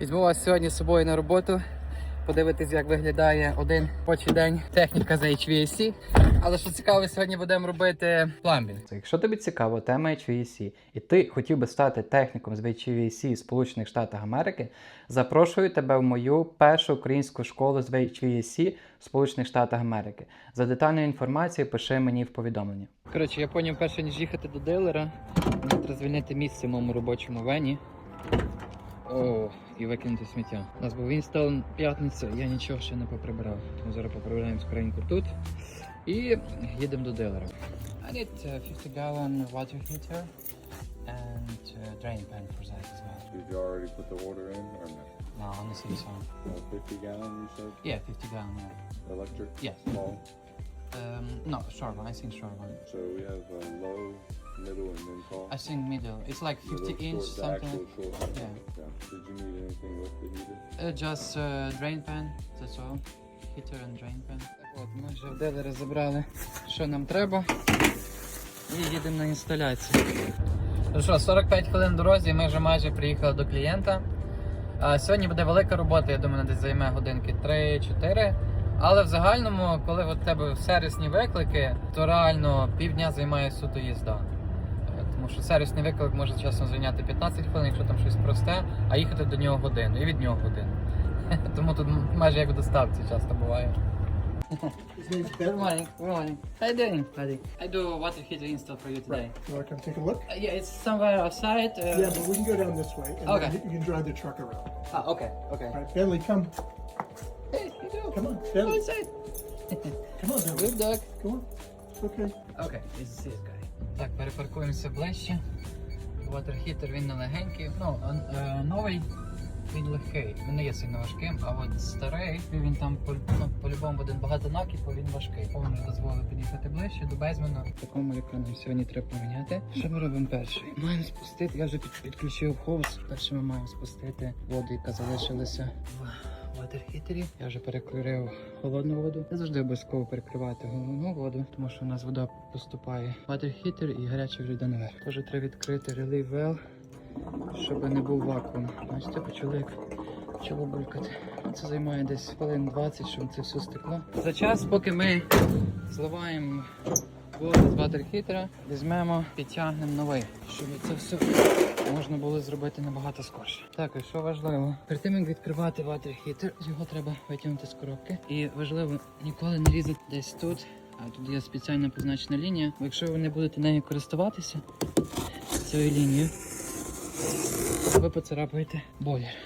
Візьму вас сьогодні з собою на роботу. Подивитись, як виглядає один робочий день техніка за HVAC. Але що цікаво, сьогодні будемо робити пламбінг. Якщо тобі цікава тема HVAC, і ти хотів би стати техніком з HVAC в Сполучених Штатах Америки, запрошую тебе в мою першу українську школу з HVAC в Сполучених Штатах Америки. За детальною інформацією пиши мені в повідомлення. Коротше, я поняв, перше ніж їхати до дилера, треба звільнити місце в моєму робочому вені. О, і викинути сміття. У нас був інстал п'ятниця, я нічого ще не поприбирав. Тому зараз поприбираємо скоренько тут. І їдемо до дилера. I need uh, 50 gallon water heater and uh, drain pan for that as well. Did you already put the order in or no? No, on the city side. Uh, 50 gallon, you said? Yeah, 50 gallon. yeah. Electric? Yes. Small? Um, no, short one. I think short one. So we have uh, low, middle, and then tall? I think middle. It's like 50 Middle, inch, short, something. actual short. Yeah. yeah. Did you need anything with the heater? Uh, just uh, drain pan, that's all. Heater and drain pan. От, ми вже в дилері забрали, що нам треба. І їдемо на інсталяцію. Ну що, 45 хвилин дорозі, ми вже майже приїхали до клієнта. А, сьогодні буде велика робота, я думаю, десь займе годинки 3-4. Але в загальному, коли в тебе сервісні виклики, то реально півдня займає суто їзда. Е, Тому що сервісний виклик може часом зайняти 15 хвилин, якщо там щось просте, а їхати до нього годину і від нього годину. Тому тут майже як в доставці часто буває. His name's Good Ben. morning, good morning. How you doing, buddy? I do a water heater install for you today. You want to come take a look? Uh, yeah, it's somewhere outside. Uh, Yeah, but we can go down this way, and Okay. then you can drive the truck around. Ah, okay, okay. All right, Bentley, come. Hey, you do. Come on, Go Bentley. inside. Come on, Bentley. Good dog. Come on. It's okay. Okay, this is guy. Так, перепаркуємося ближче. Water heater він не легенький. Ну, е, новий він легкий. Він не є сильно важким, а от старий, він там ну, по-любому буде багато накипу, він важкий. Повний дозволив під'їхати ближче до Безмена. Такому, нам сьогодні треба поміняти. Що ми робимо перше? Маємо спустити, я вже підключив хоус. Перше ми маємо спустити воду, яка залишилася в ватерхітері. Я вже перекрив холодну воду. Не завжди обов'язково перекривати головну воду, тому що у нас вода поступає в ватерхітер і гаряча вже наверх. Тож треба відкрити релей вел, щоб не був вакуум. Бачите, почали як почало булькати. Це займає десь хвилин 20, щоб це все стекло. За час, поки ми зливаємо воду з ватерхітера, візьмемо, підтягнемо новий, щоб це все можна було зробити набагато скорше. Так, і що важливо, перед тим як відкривати ватерхітер, його треба витягнути з коробки. І важливо ніколи не різати десь тут. А тут є спеціально позначена лінія. Якщо ви не будете нею користуватися цією лінією, ви поцарапаєте бойлер.